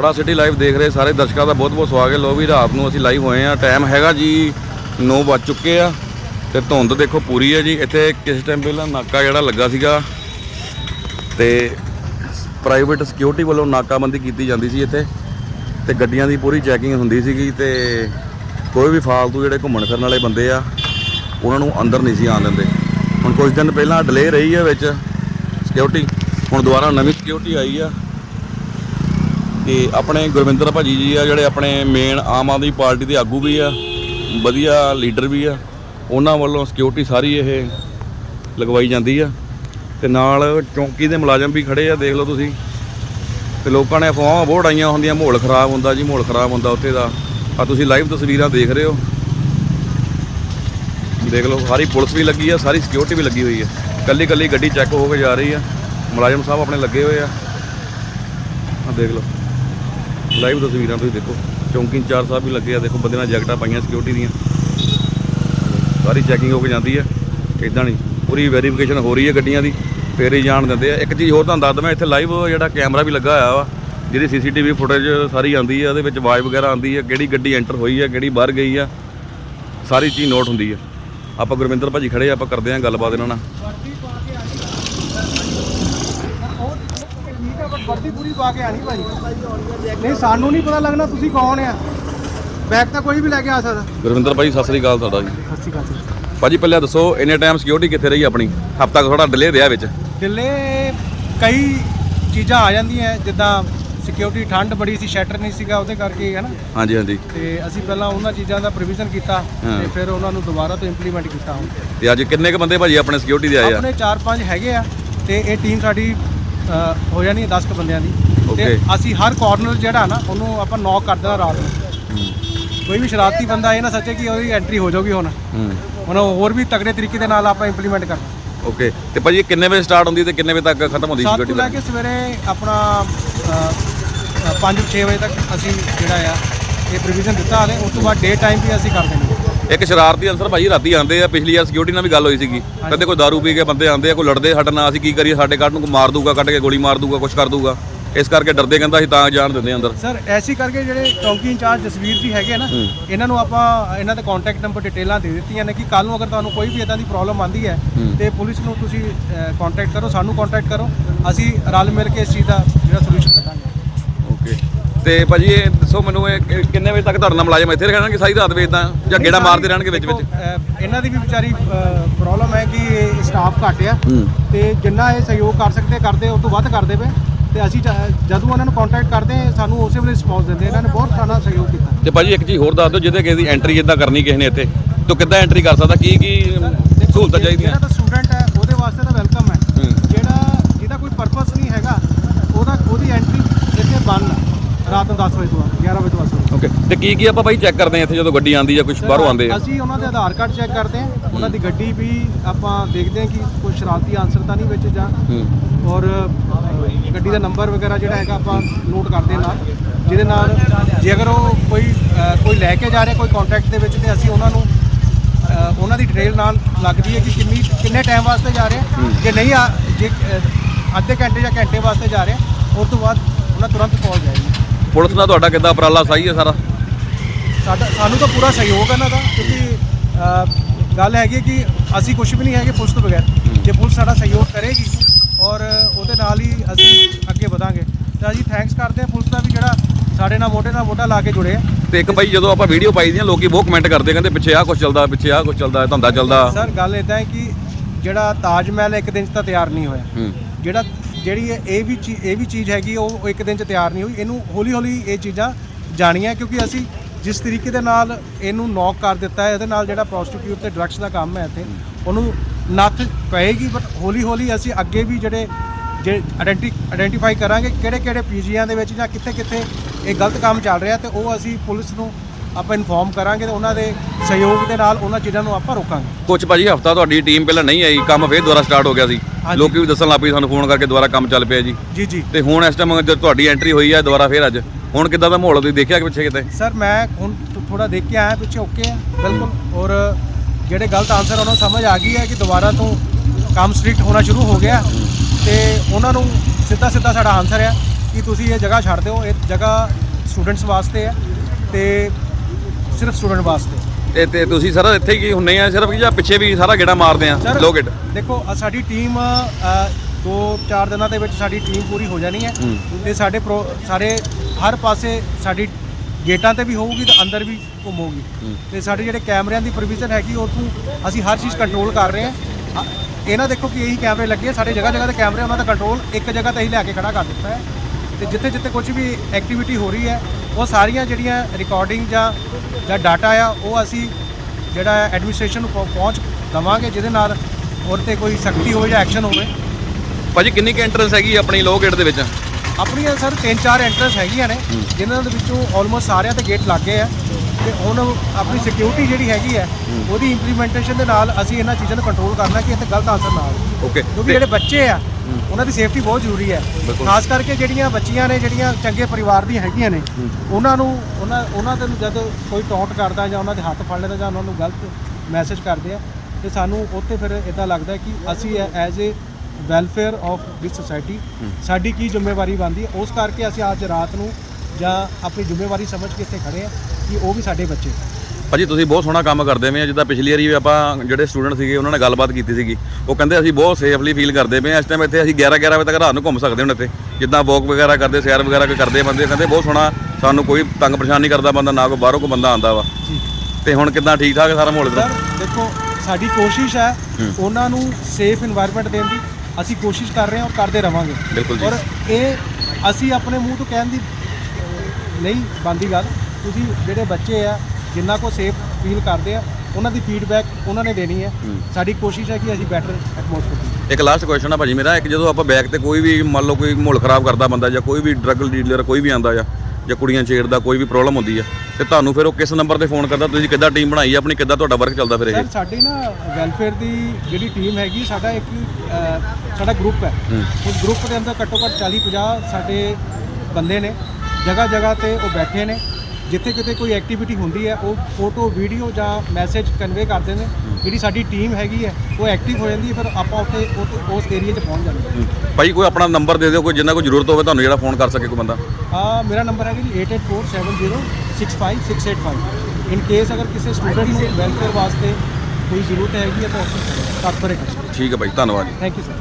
ਬੜਾ city live ਦੇਖ ਰਹੇ ਸਾਰੇ ਦਰਸ਼ਕਾਂ ਦਾ ਬਹੁਤ ਬਹੁਤ ਸਵਾਗਤ ਹੈ। ਲੋ ਵੀ ਰਾਤ ਨੂੰ ਅਸੀਂ ਲਾਈਵ ਹੋਏ ਆ ਟਾਈਮ ਹੈਗਾ ਜੀ 9 ਵੱਜ ਚੁੱਕੇ ਆ ਤੇ ਧੁੰਦ ਦੇਖੋ ਪੂਰੀ ਹੈ ਜੀ। ਇੱਥੇ ਕਿਸ ਟਾਈਮ ਪਹਿਲਾਂ ਨਾਕਾ ਜਿਹੜਾ ਲੱਗਾ ਸੀਗਾ ਤੇ ਪ੍ਰਾਈਵੇਟ ਸਿਕਿਉਰਿਟੀ ਵੱਲੋਂ ਨਾਕਾਬੰਦੀ ਕੀਤੀ ਜਾਂਦੀ ਸੀ ਇੱਥੇ ਤੇ ਗੱਡੀਆਂ ਦੀ ਪੂਰੀ ਚੈਕਿੰਗ ਹੁੰਦੀ ਸੀਗੀ ਤੇ ਕੋਈ ਵੀ ਫਾਲਤੂ ਜਿਹੜੇ ਘੁੰਮਣ ਫਿਰਨ ਵਾਲੇ ਬੰਦੇ ਆ, ਉਹਨਾਂ ਨੂੰ ਅੰਦਰ ਨਹੀਂ ਸੀ ਆਉਣ ਦਿੰਦੇ। ਹੁਣ ਕੁਝ ਦਿਨ ਪਹਿਲਾਂ ਡਿਲੇ ਰਹੀ ਹੈ ਵਿੱਚ ਸਿਕਿਉਰਿਟੀ ਹੁਣ ਦੁਬਾਰਾ ਨਵੀਂ ਸਿਕਿਉਰਿਟੀ ਆਈ ਆ। ਤੇ ਆਪਣੇ ਗੁਰਵਿੰਦਰ ਭਾਜੀ ਜੀ ਆ, ਜਿਹੜੇ ਆਪਣੇ ਮੇਨ ਆਮ ਆਦਮੀ ਪਾਰਟੀ ਦੇ ਆਗੂ ਵੀ ਆ, ਵਧੀਆ ਲੀਡਰ ਵੀ ਆ, ਉਹਨਾਂ ਵੱਲੋਂ ਸਿਕਿਉਰਿਟੀ ਸਾਰੀ ਇਹ ਲਗਵਾਈ ਜਾਂਦੀ ਆ। ਤੇ ਨਾਲ ਚੌਂਕੀ ਦੇ ਮੁਲਾਜ਼ਮ ਵੀ ਖੜੇ ਆ, ਦੇਖ ਲਓ ਤੁਸੀਂ। ਤੇ ਲੋਕਾਂ ਨੇ ਅਫਵਾਹਾਂ ਬਹੁਤ ਆਈਆਂ ਹੁੰਦੀਆਂ, ਮਾਹੌਲ ਖਰਾਬ ਹੁੰਦਾ ਜੀ, ਮਾਹੌਲ ਖਰਾਬ ਹੁੰਦਾ ਉੱਥੇ ਦਾ। ਆ ਤੁਸੀਂ ਲਾਈਵ ਤਸਵੀਰਾਂ ਦੇਖ ਰਹੇ ਹੋ। ਦੇਖ ਲਓ, ਸਾਰੀ ਪੁਲਿਸ ਵੀ ਲੱਗੀ ਆ, ਸਾਰੀ ਸਿਕਿਉਰਿਟੀ ਵੀ ਲੱਗੀ ਹੋਈ ਆ। ਕੱਲੀ ਕੱਲੀ ਗੱਡੀ ਚੈੱਕ ਹੋ ਕੇ ਜਾ ਰਹੀ ਆ। ਮੁਲਾਜ਼ਮ ਸਾਹਿਬ ਆਪਣੇ ਲੱਗੇ ਹੋਏ ਆ। ਆ ਦੇਖ ਲਓ। ਲਾਈਵ ਤਸਵੀਰਾਂ ਤੁਸੀਂ ਦੇਖੋ। ਚੌਂਕੀ ਇੰਚਾਰਜ ਸਾਹਿਬ ਵੀ ਲੱਗੇ ਆ। ਦੇਖੋ, ਬੰਦੇ ਨਾਲ ਜੈਕਟਾਂ ਪਾਈਆਂ ਸਿਕਿਉਰਿਟੀ ਦੀਆਂ। ਸਾਰੀ ਚੈਕਿੰਗ ਹੋ ਕੇ ਜਾਂਦੀ ਹੈ ਇਦਾਂ ਨਹੀਂ। ਪੂਰੀ ਵੈਰੀਫਿਕੇਸ਼ਨ ਹੋ ਰਹੀ ਹੈ ਗੱਡੀਆਂ ਦੀ। ਫੇਰ ਹੀ ਜਾਣ ਦਿੰਦੇ ਆ। ਇੱਕ ਚੀਜ਼ ਹੋਰ ਤੁਹਾਨੂੰ ਦੱਸ ਦਵਾਂ ਇੱਥੇ ਲਾਈਵ ਜਿਹੜਾ ਕੈਮਰਾ ਵੀ ਲੱਗਾ ਹੋਇਆ ਵਾ, ਜਿਹਦੀ ਸੀਸੀਟੀਵੀ ਫੁਟੇਜ ਸਾਰੀ ਆਉਂਦੀ ਹੈ ਉਹਦੇ ਵਿੱਚ ਆਵਾਜ਼ ਵਗੈਰਾ ਆਉਂਦੀ ਹੈ ਕਿਹੜੀ ਗੱਡੀ ਐਂਟਰ ਹੋਈ ਹੈ ਕਿਹੜੀ ਬਾਹਰ ਗਈ ਆ, ਸਾਰੀ ਚੀਜ਼ ਨੋਟ ਹੁੰਦੀ ਆ। ਆਪਾਂ ਗੁਰਵਿੰਦਰ ਭਾਜੀ ਖੜੇ ਆ, ਆਪਾਂ ਕਰਦੇ ਆ ਗੱਲਬਾਤ ਇਹਨਾਂ ਨਾਲ ਠੀਕ ਆ ਪਰ ਵਰਦੀ ਪੂਰੀ ਪਾ ਕੇ ਆਣੀ ਭਾਈ। ਨਹੀਂ ਸਾਨੂੰ ਨਹੀਂ ਪਤਾ ਲੱਗਣਾ ਤੁਸੀਂ ਕੌਣ ਆ। ਬੈਗ ਤਾਂ ਕੋਈ ਵੀ ਲੈ ਕੇ ਆ ਸਕਦਾ। ਗੁਰਵਿੰਦਰ ਭਾਜੀ ਸਤਿ ਸ੍ਰੀ ਅਕਾਲ ਤੁਹਾਡਾ ਜੀ। ਸਤਿ ਸ਼੍ਰੀ ਅਕਾਲ ਭਾਜੀ ਪਹਿਲਾਂ ਦੱਸੋ ਇੰਨੇ ਟਾਈਮ ਸਿਕਿਉਰਿਟੀ ਕਿੱਥੇ ਰਹੀ ਆਪਣੀ? ਹਫਤਾ ਥੋੜਾ ਡਿਲੇ ਰਿਹਾ ਵਿੱਚ। ਦਿੱਲੇ ਕਈ ਚੀਜ਼ਾਂ ਆ ਜਾਂਦੀਆਂ ਜਿੱਦਾਂ ਸਿਕਿਉਰਿਟੀ ਠੰਡ ਬੜੀ ਸੀ ਸ਼ਟਰ ਨਹੀਂ ਸੀਗਾ ਉਹਦੇ ਕਰਕੇ ਹੈ ਨਾ। ਹਾਂਜੀ ਹਾਂਜੀ। ਤੇ ਅਸੀਂ ਪਹਿਲਾਂ ਉਹਨਾਂ ਚੀਜ਼ਾਂ ਦਾ ਪ੍ਰੋਵੀਜ਼ਨ ਕੀਤਾ ਹਾਂ। ਤੇ ਫਿਰ ਉਹਨਾਂ ਨੂੰ ਦੁਬਾਰਾ ਤੋਂ ਇੰਪਲੀਮੈਂਟ ਕੀਤਾ ਹੁਣ। ਤੇ ਅੱਜ ਕਿੰਨੇ ਕ ਬੰਦੇ ਭਾਜੀ ਆਪਣੇ ਸਿਕਿਉਰਿਟੀ ਦੇ ਆਏ ਆ? ਆਪਣੇ 4-5 ਹੈਗੇ ਆ ਤੇ ਇਹ ਟੀਮ ਸਾਡੀ ਅ, ਹੋ ਜਾਣੀ ਹੈ 10 ਕੁ ਬੰਦਿਆਂ ਦੀ। ਤੇ Okay. ਅਸੀਂ ਹਰ ਕਾਰਨਰ ਜਿਹੜਾ ਨਾ ਉਹਨੂੰ ਆਪਾਂ ਨੌਕ ਕਰ ਦੇਣਾ ਰਾਤ ਨੂੰ। ਕੋਈ ਵੀ ਸ਼ਰਾਰਤੀ ਬੰਦਾ ਇਹ ਨਾ ਸੱਚੇ ਕਿ ਉਹਦੀ ਐਂਟਰੀ ਹੋ ਜਾਊਗੀ ਹੁਣ। ਹੂੰ। ਹੁਣ ਹੋਰ ਵੀ ਤਗੜੇ ਤਰੀਕੇ ਦੇ ਨਾਲ ਆਪਾਂ ਇੰਪਲੀਮੈਂਟ ਕਰਨਾ ਓਕੇ ਤੇ ਭਾਜੀ ਇਹ ਕਿੰਨੇ ਵਜੇ ਸਟਾਰਟ ਹੁੰਦੀ ਤੇ ਕਿੰਨੇ ਵਜੇ ਤੱਕ ਖਤਮ ਹੁੰਦੀ ਸੱਤ ਤੋਂ ਸਿਕਿਉਰਿਟੀ ਲੈ ਕੇ ਸਵੇਰੇ ਆਪਣਾ 5-6 ਵਜੇ ਤੱਕ ਅਸੀਂ ਜਿਹੜਾ ਆ ਇਹ ਪ੍ਰੋਵੀਜ਼ਨ ਦਿੱਤਾ ਹਾਲੇ ਉਸ ਤੋਂ ਬਾਅਦ ਡੇ ਟਾਈਮ ਵੀ ਅਸੀਂ ਕਰ ਦੇਣੀ ਇੱਕ ਸ਼ਰਾਰਤੀ ਅਨਸਰ ਭਾਜੀ ਰਾਤੀ ਆਉਂਦੇ ਆ ਪਿਛਲੀ ਵਾਰ ਸਿਕਿਉਰਿਟੀ ਨਾਲ ਵੀ ਗੱਲ ਹੋਈ ਸੀਗੀ। ਕਹਿੰਦੇ ਕੋਈ ਦਾਰੂ ਪੀ ਕੇ ਬੰਦੇ ਆਉਂਦੇ ਆ ਕੋਈ ਲੜਦੇ ਸਾਡੇ ਨਾਲ ਅਸੀਂ ਕੀ ਕਰੀਏ ਸਾਡੇ ਕੱਢ ਨੂੰ ਮਾਰ ਦੂਗਾ ਕੱਢ ਕੇ ਗੋਲੀ ਮਾਰ ਦੂਗਾ ਕੁਝ ਕਰ ਦੂਗਾ ਇਸ ਕਰਕੇ ਡਰਦੇ ਕਹਿੰਦਾ ਅਸੀਂ ਤਾਂ ਜਾਣ ਦਿੰਦੇ ਅੰਦਰ। ਸਰ ਐਸੀ ਕਰਕੇ ਜਿਹੜੇ ਚੌਂਕੀ ਇੰਚਾਰਜ ਜਸਵੀਰ ਜੀ ਹੈਗੇ ਨਾ। ਇਹਨਾਂ ਨੂੰ ਆਪਾਂ ਇਹਨਾਂ ਦਾ ਕੰਟੈਕਟ ਨੰਬਰ ਡਿਟੇਲਾਂ ਦੇ ਦਿੱਤੀਆਂ ਨੇ ਕਿ ਕੱਲ ਨੂੰ ਅਗਰ ਤੁਹਾਨੂੰ ਕੋਈ ਵੀ ਇਦਾਂ ਦੀ ਪ੍ਰੋਬਲਮ ਆਂਦੀ ਹੈ। ਤੇ ਪੁਲਿਸ ਨੂੰ ਤੁਸੀਂ ਕੰਟੈਕਟ ਕਰੋ ਸਾਨੂੰ ਕੰਟੈਕਟ ਕਰੋ। ਅਸੀਂ ਰਲ ਮਿਲ ਕੇ ਇਸ ਚੀਜ਼ ਦਾ ਜਿਹੜਾ ਸੋਲੂਸ਼ਨ ਕੱਢਾਂਗੇ ਤੇ ਭਾਜੀ ਇਹ ਦੱਸੋ ਮੈਨੂੰ ਇਹ ਕਿ- ਕਿੰਨੇ ਵਜੇ ਤੱਕ ਤੁਹਾਡਾ ਨਾਲ ਮੁਲਾਜ਼ਮ ਇੱਥੇ ਰਹਿਣਗੇ? ਸਾਰੀ ਰਾਤ ਵੇ ਇਦਾਂ ਜਾਂ ਗੇੜਾ ਮਾਰਦੇ ਰਹਿਣਗੇ ਵਿੱਚ ਵਿੱਚ? ਦੇਖੋ, ਅਹ, ਇਹਨਾਂ ਦੀ ਵੀ ਵਿਚਾਰੀ ਪ੍ਰੋਬਲਮ ਹੈ ਕਿ ਸਟਾਫ ਘੱਟ ਆ। ਹੂੰ। ਤੇ ਜਿੰਨਾ ਇਹ ਸਹਿਯੋਗ ਕਰ ਸਕਦੇ ਕਰਦੇ ਉਸ ਤੋਂ ਵੱਧ ਕਰਦੇ ਪਏ। ਤੇ ਅਸੀਂ ਜਦੋਂ ਉਹਨਾਂ ਨੂੰ ਕੰਟੈਕਟ ਕਰਦੇ ਹਾਂ, ਸਾਨੂੰ ਉਸੇ ਵੇਲੇ ਰਿਸਪੌਂਸ ਦਿੰਦੇ ਇਹਨਾਂ ਨੇ ਬਹੁਤ ਸਾਡਾ ਸਹਿਯੋਗ ਕੀਤਾ। ਤੇ ਭਾਜੀ ਇੱਕ ਚੀਜ਼ ਹੋਰ ਦੱਸ ਦਿਓ ਜਿਹਦੇ ਕਿਸੇ ਦੀ ਐਂਟਰੀ ਜਿੱਦਾਂ ਕਰਨੀ ਕਿਸੇ ਨੇ ਇੱਥੇ ਤਾਂ ਕਿੱਦਾਂ ਐਂਟਰੀ ਕਰ ਸਕਦਾ? ਕੀ ਕੀ ਸਹੂਲਤਾਂ ਚਾਹੀਦੀਆਂ? ਜਿਹੜਾ ਤਾਂ ਸਟੂਡੈਂਟ ਹੈ ਉਹਦੇ ਵਾਸਤੇ ਤਾਂ ਵੈਲਕਮ ਹੈ ਹੂੰ। ਜਿਹੜਾ ਜਿਹਦਾ ਕੋਈ ਪਰਪਸ ਨਹੀਂ ਹੈਗਾ ਉਹਦਾ ਉਹਦੀ ਐਂਟਰੀ ਇੱਥੇ ਬੰਦ ਹੈ ਰਾਤ ਨੂੰ 10 ਵਜੇ ਤੋਂ ਬਾਅਦ 11 ਵਜੇ ਤੋਂ ਬਾਅਦ ਓਕੇ ਤੇ ਕੀ ਕੀ ਆਪਾਂ ਚੈੱਕ ਕਰਦੇ ਆ ਇੱਥੇ ਜਦੋਂ ਗੱਡੀ ਆਉਂਦੀ ਜਾਂ ਕੁਝ ਬਾਹਰੋਂ ਆਉਂਦੇ ਆ? ਅਸੀਂ ਉਹਨਾਂ ਦੇ ਆਧਾਰ ਕਾਰਡ ਚੈੱਕ ਕਰਦੇ ਹਾਂ। ਉਹਨਾਂ ਦੀ ਗੱਡੀ ਵੀ ਆਪਾਂ ਦੇਖਦੇ ਹਾਂ ਕਿ ਕੋਈ ਸ਼ਰਾਰਤੀ ਆਨਸਰ ਤਾਂ ਨਹੀਂ ਵਿੱਚ ਜਾਂ। ਔਰ ਗੱਡੀ ਦਾ ਨੰਬਰ ਵਗੈਰਾ ਜਿਹੜਾ ਹੈਗਾ ਆਪਾਂ ਨੋਟ ਕਰਦੇ ਹਾਂ ਨਾਲ। ਜਿਹਦੇ ਨਾਲ ਜੇ ਅਗਰ ਉਹ ਕੋਈ ਕੋਈ ਲੈ ਕੇ ਜਾ ਰਿਹਾ ਕੋਈ ਕੰਟੈਕਟ ਦੇ ਵਿੱਚ ਤੇ ਅਸੀਂ ਉਹਨਾਂ ਨੂੰ ਉਹਨਾਂ ਦੀ ਡਿਟੇਲ ਨਾਲ ਲੱਗਦੀ ਹੈ ਕਿ ਕਿੰਨੀ ਕਿੰਨੇ ਟਾਈਮ ਵਾਸਤੇ ਜਾ ਰਿਹਾ। ਜੇ ਨਹੀਂ ਆ ਜੇ ਅੱਧੇ ਘੰਟੇ ਜਾਂ ਘੰਟੇ ਵਾਸਤੇ ਜਾ ਰਿਹਾ ਉਸ ਤੋਂ ਬਾਅਦ ਉਹਨਾਂ ਤੁਰੰਤ ਪਹੁੰਚ ਜਾਏਗੀ। ਪੁਲਿਸ ਨਾਲ ਤੁਹਾਡਾ ਕਿੱਦਾਂ ਉਪਰਾਲਾ? ਸਹੀ ਹੈ ਸਾਰਾ? ਸਾਡਾ ਸਾਨੂੰ ਤਾਂ ਪੂਰਾ ਸਹਿਯੋਗ ਹੈ ਇਹਨਾਂ ਦਾ ਕਿਉਂਕਿ ਗੱਲ ਹੈਗੀ ਹੈ ਕਿ ਅਸੀਂ ਕੁਝ ਵੀ ਨਹੀਂ ਹੈਗੇ ਪੁਲਿਸ ਤੋਂ ਬਗੈਰ। ਜੇ ਪੁਲਿਸ ਸਾਡਾ ਸਹਿਯੋਗ ਕਰੇਗੀ ਔਰ ਉਹਦੇ ਨਾਲ ਹੀ ਅਸੀਂ ਅੱਗੇ ਵਧਾਂਗੇ। ਤਾਂ ਅਸੀਂ ਥੈਂਕਸ ਕਰਦੇ ਹਾਂ ਪੁਲਿਸ ਦਾ ਵੀ ਜਿਹੜਾ ਸਾਡੇ ਨਾਲ ਮੋਢੇ ਨਾਲ ਮੋਢਾ ਲਾ ਕੇ ਜੁੜੇ ਆ। ਤੇ ਇੱਕ ਭਾਈ ਜਦੋਂ ਆਪਾਂ ਵੀਡੀਓ ਪਾਈ ਦੀਆਂ ਲੋਕੀ ਬਹੁਤ ਕਮੈਂਟ ਕਰਦੇ ਕਹਿੰਦੇ ਪਿੱਛੇ ਆਹ ਕੁਝ ਚੱਲਦਾ ਪਿੱਛੇ ਆਹ ਕੁਝ ਚੱਲਦਾ ਧੰਦਾ ਚੱਲਦਾ। ਸਰ ਗੱਲ ਇਦਾਂ ਹੈ ਕਿ ਜਿਹੜਾ ਤਾਜ ਮਹਿਲ ਇੱਕ ਦਿਨ 'ਚ ਤਾਂ ਤਿਆਰ ਨਹੀਂ ਹੋਇਆ। ਜਿਹੜਾ ਜਿਹੜੀ ਇਹ- ਵੀ ਚੀ- ਇਹ ਵੀ ਚੀਜ਼ ਹੈਗੀ, ਉਹ ਇੱਕ ਦਿਨ 'ਚ ਤਿਆਰ ਨਹੀਂ ਹੋਈ। ਇਹਨੂੰ ਹੌਲੀ ਹੌਲੀ ਇਹ ਚੀਜ਼ਾਂ ਜਾਣੀਆਂ, ਕਿਉਂਕਿ ਅਸੀਂ ਜਿਸ ਤਰੀਕੇ ਦੇ ਨਾਲ ਇਹਨੂੰ ਨੌਕ ਕਰ ਦਿੱਤਾ ਹੈ, ਇਹਦੇ ਨਾਲ ਜਿਹੜਾ ਪ੍ਰੋਸਟੀਟਿਊਟ ਤੇ ਡਰੱਗਸ ਦਾ ਕੰਮ ਹੈ ਇੱਥੇ, ਉਹਨੂੰ ਨੱਥ ਪਏਗੀ ਬਟ ਹੌਲੀ ਹੌਲੀ ਅਸੀਂ ਅੱਗੇ ਵੀ ਜਿਹੜੇ ਜੇ ਆਇਡੈਂਟੀ ਆਇਡੈਂਟੀਫਾਈ ਕਰਾਂਗੇ ਕਿਹੜੇ ਕਿਹੜੇ ਪੀਜੀਆਂ ਦੇ ਵਿੱਚ ਜਾਂ ਕਿੱਥੇ ਕਿੱਥੇ ਇਹ ਗਲਤ ਕੰਮ ਚੱਲ ਰਿਹਾ, ਤੇ ਉਹ ਅਸੀਂ ਪੁਲਿਸ ਨੂੰ ਆਪਾਂ ਇਨਫੋਰਮ ਕਰਾਂਗੇ ਤੇ ਉਹਨਾਂ ਦੇ ਸਹਿਯੋਗ ਦੇ ਨਾਲ ਉਹਨਾਂ ਚੀਜ਼ਾਂ ਨੂੰ ਆਪਾਂ ਰੋਕਾਂਗੇ। ਕੁਝ ਭਾਜੀ ਹਫਤਾ ਤੁਹਾਡੀ ਟੀਮ ਪਹਿਲਾਂ ਨਹੀਂ ਆਈ, ਕੰਮ ਫੇਰ ਦੁਬਾਰਾ ਸਟਾਰਟ ਹੋ ਗਿਆ ਸੀ। ਲੋਕੀ ਵੀ ਦੱਸਣ ਲੱਗ ਪਏ ਸਾਨੂੰ ਫੋਨ ਕਰਕੇ ਦੁਬਾਰਾ ਕੰਮ ਚੱਲ ਪਿਆ ਜੀ। ਜੀ ਜੀ। ਤੇ ਹੁਣ ਇਸ ਟਾਈਮ ਜਦ ਤੁਹਾਡੀ ਐਂਟਰੀ ਹੋਈ ਹੈ ਦੁਬਾਰਾ ਫੇਰ ਅੱਜ। ਹੁਣ ਕਿੱਦਾਂ ਦਾ ਮਾਹੌਲ ਤੁਸੀਂ ਦੇਖਿਆ ਕਿ ਪਿੱਛੇ ਕਿਤੇ? ਸਰ ਮੈਂ ਹੁਣ ਥੋੜਾ ਦੇਖ ਕੇ ਆਇਆ ਪਿੱਛੇ ਓਕੇ ਆ ਬਿਲਕੁਲ। ਔਰ ਜਿਹੜੇ ਗਲਤ ਆਨਸਰ ਉਹਨਾਂ ਨੂੰ ਸਮਝ ਆ ਗਈ ਹੈ ਕਿ ਦੁਬਾਰਾ ਤੋਂ ਕੰਮ ਸਟ੍ਰਿਕਟ ਹੋਣਾ ਸ਼ੁਰੂ ਹੋ ਗਿਆ। ਤੇ ਉਹਨਾਂ ਨੂੰ ਸਿੱਧਾ ਸਿੱਧਾ ਸਾਡਾ ਆਨਸਰ ਆ ਕਿ ਤੁਸੀਂ ਇਹ ਜਗ੍ਹਾ ਛੱਡ ਦਿਓ ਇਹ ਜਗ੍ਹਾ ਸਟੂਡੈਂਟਸ ਵਾਸਤੇ ਹੈ ਤੇ ਸਿਰਫ ਸਟੂਡੈਂਟ ਵਾਸਤੇ। ਤੇ ਤੇ ਤੁਸੀਂ ਸਰ ਇੱਥੇ ਹੀ ਹੁੰਨੇ ਆ? ਸਿਰਫ ਕਿ ਜਾਂ ਪਿੱਛੇ ਵੀ ਸਾਰਾ ਗੇੜਾ ਮਾਰਦੇ ਆ? ਸਰ ਲੋਕੇਟ ਦੇਖੋ ਅ, ਸਾਡੀ ਟੀਮ ਦੋ ਚਾਰ ਦਿਨਾਂ ਦੇ ਵਿੱਚ ਸਾਡੀ ਟੀਮ ਪੂਰੀ ਹੋ ਜਾਣੀ ਹੈ। ਹੂੰ। ਤੇ ਸਾਡੇ ਪ੍ਰੋ- ਸਾਰੇ ਹਰ ਪਾਸੇ ਸਾਡੀ ਗੇਟਾਂ ਤੇ ਵੀ ਹੋਊਗੀ ਤੇ ਅੰਦਰ ਵੀ ਘੁੰਮੂਗੀ। ਹੂੰ। ਤੇ ਸਾਡੇ ਜਿਹੜੇ ਕੈਮਰਿਆਂ ਦੀ ਪ੍ਰੋਵੀਜ਼ਨ ਹੈਗੀ ਉੱਥੋਂ ਅਸੀਂ ਹਰ ਚੀਜ਼ ਕੰਟਰੋਲ ਕਰ ਰਹੇ ਹਾਂ। ਅ, ਇਹ ਨਾ ਦੇਖੋ ਕਿ ਇਹੀ ਕੈਮਰੇ ਲੱਗੇ ਆ, ਸਾਡੇ ਜਗ੍ਹਾ ਜਗ੍ਹਾ ਤੇ ਕੈਮਰੇ ਉਹਨਾਂ ਦਾ ਕੰਟਰੋਲ ਇੱਕ ਜਗ੍ਹਾ ਤੇ ਹੀ ਲਿਆ ਕੇ ਖੜਾ ਕਰ ਦਿੱਤਾ ਹੈ। ਤੇ ਜਿੱਥੇ ਜਿੱਥੇ ਕੁਝ ਵੀ ਐਕਟੀਵਿਟੀ ਹੋ ਰਹੀ ਹੈ ਉਹ ਸਾਰੀਆਂ ਜਿਹੜੀਆਂ ਰਿਕਾਰਡਿੰਗ ਜਾਂ ਜਾਂ ਡਾਟਾ ਆ ਉਹ ਅਸੀਂ ਜਿਹੜਾ ਐਡਮਿਨਿਸਟ੍ਰੇਸ਼ਨ ਨੂੰ ਪਹੁੰ- ਪਹੁੰਚ ਦਵਾਂਗੇ ਜਿਹਦੇ ਨਾਲ ਉਹਦੇ ਤੇ ਕੋਈ ਸਖਤੀ ਹੋਵੇ ਜਾਂ ਐਕਸ਼ਨ ਹੋਵੇ। ਭਾਜੀ ਕਿੰਨੀ ਕੁ ਐਂਟਰੈਂਸ ਹੈਗੀ ਆਪਣੀ ਲੋਕ ਗੇਟ ਦੇ ਵਿੱਚ? ਆਪਣੀਆਂ ਸਰ ਤਿੰਨ ਚਾਰ ਐਂਟਰੈਂਸ ਹੈਗੀਆਂ ਨੇ ਜਿਨ੍ਹਾਂ ਦੇ ਵਿੱਚੋਂ ਆਲਮੋਸਟ ਸਾਰਿਆਂ ਤੇ ਗੇਟ ਲੱਗੇ ਆ। ਤੇ ਹੁਣ ਆਪਣੀ ਸਿਕਿਉਰਿਟੀ ਜਿਹੜੀ ਹੈਗੀ ਹੈ। ਉਹਦੀ ਇੰਪਲੀਮੈਂਟੇਸ਼ਨ ਦੇ ਨਾਲ ਅਸੀਂ ਇਹਨਾਂ ਚੀਜ਼ਾਂ ਨੂੰ ਕੰਟਰੋਲ ਕਰਨਾ ਕਿ ਇੱਥੇ ਗਲਤ ਆਨਸਰ ਨਾ ਆਵੇ। ਓਕੇ ਕਿਉਂਕਿ ਜਿਹੜੇ ਬੱਚੇ ਆ ਉਹਨਾਂ ਦੀ ਸੇਫਟੀ ਬਹੁਤ ਜ਼ਰੂਰੀ ਹੈ। ਖਾਸ ਕਰਕੇ ਜਿਹੜੀਆਂ ਬੱਚੀਆਂ ਨੇ ਜਿਹੜੀਆਂ ਚੰਗੇ ਪਰਿਵਾਰ ਦੀਆਂ ਹੈਗੀਆਂ ਨੇ ਉਹਨਾਂ ਨੂੰ ਉਹਨਾਂ ਉਹਨਾਂ ਦੇ ਜਦ ਕੋਈ ਟੌਂਟ ਕਰਦਾ ਜਾਂ ਉਹਨਾਂ ਦੇ ਹੱਥ ਫੜ ਲੈਂਦਾ ਜਾਂ ਉਹਨਾਂ ਨੂੰ ਗਲਤ ਮੈਸੇਜ ਕਰਦੇ ਆ ਤੇ ਸਾਨੂੰ ਉੱਥੇ ਫਿਰ ਇਦਾਂ ਲੱਗਦਾ ਕਿ ਅਸੀਂ as a welfare of this society ਸਾਡੀ ਕੀ ਜ਼ਿੰਮੇਵਾਰੀ ਬਣਦੀ ਹੈ? ਉਸ ਕਰਕੇ ਅਸੀਂ ਅੱਜ ਰਾਤ ਨੂੰ ਜਾਂ ਆਪਣੀ ਜ਼ਿੰਮੇਵਾਰੀ ਸਮਝ ਕੇ ਇੱਥੇ ਖੜੇ ਆ ਕਿ ਉਹ ਵੀ ਸਾਡੇ ਬੱਚੇ। ਭਾਜੀ ਤੁਸੀਂ ਬਹੁਤ ਸੋਹਣਾ ਕੰਮ ਕਰਦੇ ਪਏ ਜਿੱਦਾਂ ਪਿਛਲੀ ਵਾਰੀ ਵੀ ਆਪਾਂ ਜਿਹੜੇ ਸਟੂਡੈਂਟ ਸੀਗੇ ਉਹਨਾਂ ਨਾਲ ਗੱਲਬਾਤ ਕੀਤੀ ਸੀਗੀ। ਉਹ ਕਹਿੰਦੇ ਅਸੀਂ ਬਹੁਤ ਸੇਫਲੀ ਫੀਲ ਕਰਦੇ ਪਏ ਆ। ਇਸ ਟਾਈਮ ਇੱਥੇ ਅਸੀਂ 11 11 ਵਜੇ ਤੱਕ ਰਾਤ ਨੂੰ ਘੁੰਮ ਸਕਦੇ ਹੁਣ ਇੱਥੇ। ਜਿੱਦਾਂ ਵਾਕ ਵਗੈਰਾ ਕਰਦੇ ਸੈਰ ਵਗੈਰਾ ਕਰਦੇ ਬੰਦੇ ਕਹਿੰਦੇ ਬਹੁਤ ਸੋਹਣਾ ਸਾਨੂੰ ਕੋਈ ਤੰਗ ਪਰੇਸ਼ਾਨੀ ਕਰਦਾ ਬੰਦਾ ਨਾ ਕੋਈ ਬਾਹਰੋਂ ਕੋਈ ਬੰਦਾ ਆਂਦਾ ਵਾ। ਤੇ ਹੁਣ ਕਿੱਦਾਂ ਠੀਕ ਠਾਕ ਸਾਰਾ ਮਾਹੌਲ ਦਾ ਦੇਖੋ ਸਾਡੀ ਕੋਸ਼ਿਸ਼ ਹੈ ਉਹਨਾਂ ਨੂੰ ਸੇਫ এনवायरमेंट ਦੇਣ ਦੀ। ਅਸੀਂ ਕੋਸ਼ਿਸ਼ ਕਰ ਰਹੇ ਹਾਂ ਔਰ ਕਰਦੇ ਰਵਾਂਗੇ। ਬਿਲਕੁਲ ਜੀ। ਔਰ ਇਹ ਅਸੀਂ ਆਪਣੇ ਮੂੰਹ ਤੋਂ ਕਹਿਣ ਦੀ ਨਹੀਂ ਬੰਦੀ ਗੱਲ। ਤੁਸੀਂ ਜਿਹੜੇ ਬੱਚੇ ਆ ਜਿੰਨਾ ਕੋ ਸੇਫ ਫੀਲ ਕਰਦੇ ਆ ਉਹਨਾਂ ਦੀ ਫੀਡਬੈਕ ਉਹਨਾਂ ਨੇ ਦੇਣੀ ਹੈ। ਸਾਡੀ ਕੋਸ਼ਿਸ਼ ਹੈ ਕਿ ਅਸੀਂ ਬੈਟਰ ਐਟਮੋਸਫੇਅਰ ਇੱਕ ਲਾਸਟ ਕੁਐਸਚਨ ਆ ਭਾਜੀ ਮੇਰਾ ਇੱਕ ਜਦੋਂ ਆਪਾਂ ਬੈਗ ਤੇ ਕੋਈ ਵੀ ਮੰਨ ਲਓ ਕੋਈ ਮਾਹੌਲ ਖਰਾਬ ਕਰਦਾ ਬੰਦਾ ਜਾਂ ਕੋਈ ਵੀ ਡਰੱਗ ਡੀਲਰ ਕੋਈ ਵੀ ਆਂਦਾ ਜਾਂ ਜਾਂ ਕੁੜੀਆਂ ਛੇੜਦਾ ਕੋਈ ਵੀ ਪ੍ਰੋਬਲਮ ਹੁੰਦੀ ਆ ਤੇ ਤੁਹਾਨੂੰ ਫਿਰ ਉਹ ਕਿਸ ਨੰਬਰ ਤੇ ਫੋਨ ਕਰਦਾ ਤੁਸੀਂ ਕਿੱਦਾਂ ਟੀਮ ਬਣਾਈ ਆ ਆਪਣੀ ਕਿੱਦਾਂ ਤੁਹਾਡਾ ਵਰਕ ਚੱਲਦਾ ਫਿਰ ਇਹ? ਸਾਡੀ ਨਾ ਵੈਲਫੇਅਰ ਦੀ ਜਿਹੜੀ ਟੀਮ ਹੈਗੀ ਸਾਡਾ ਇੱਕ ਸਾਡਾ ਗਰੁੱਪ ਹੈ। ਹੂੰ। ਉਸ ਗਰੁੱਪ ਦੇ ਅੰਦਰ ਘੱਟੋ ਘੱਟ 40 50 ਸਾਡੇ ਬੰਦੇ ਨੇ ਜਗ੍ਹਾ ਜਗ੍ਹਾ ਤੇ ਉਹ ਬੈਠੇ ਨੇ। ਜਿੱਥੇ ਕਿਤੇ ਕੋਈ ਐਕਟੀਵਿਟੀ ਹੁੰਦੀ ਹੈ ਉਹ ਫੋਟੋ ਵੀਡੀਓ ਜਾਂ ਮੈਸੇਜ ਕਨਵੇ ਕਰਦੇ ਨੇ। ਜਿਹੜੀ ਸਾਡੀ ਟੀਮ ਹੈਗੀ ਹੈ ਉਹ ਐਕਟਿਵ ਹੋ ਜਾਂਦੀ ਹੈ ਫਿਰ ਆਪਾਂ ਉੱਥੇ ਉਹ- ਉਸ ਏਰੀਆ 'ਚ ਪਹੁੰਚ ਜਾਂਦੇ ਹਾਂ। ਭਾਈ ਕੋਈ ਆਪਣਾ ਨੰਬਰ ਦੇ ਦਿਓ ਕੋਈ ਜਿੰਨਾ ਕੋਈ ਜ਼ਰੂਰਤ ਹੋਵੇ ਤੁਹਾਨੂੰ ਜਿਹੜਾ ਫੋਨ ਕਰ ਸਕੇ ਕੋਈ ਬੰਦਾ। ਆ ਮੇਰਾ ਨੰਬਰ ਹੈ ਜੀ 8847065685 ਇਨ ਕੇਸ ਅਗਰ ਕਿਸੇ ਸਟੂਡੈਂਟ ਨੂੰ ਵੈਲਫੇਅਰ ਵਾਸਤੇ ਕੋਈ ਜ਼ਰੂਰਤ ਹੈਗੀ ਹੈ ਤਾਂ ਉਸ ਤੱਕ ਕਰੇ ਠੀਕ ਹੈ ਭਾਈ ਧੰਨਵਾਦ ਜੀ। Thank you sir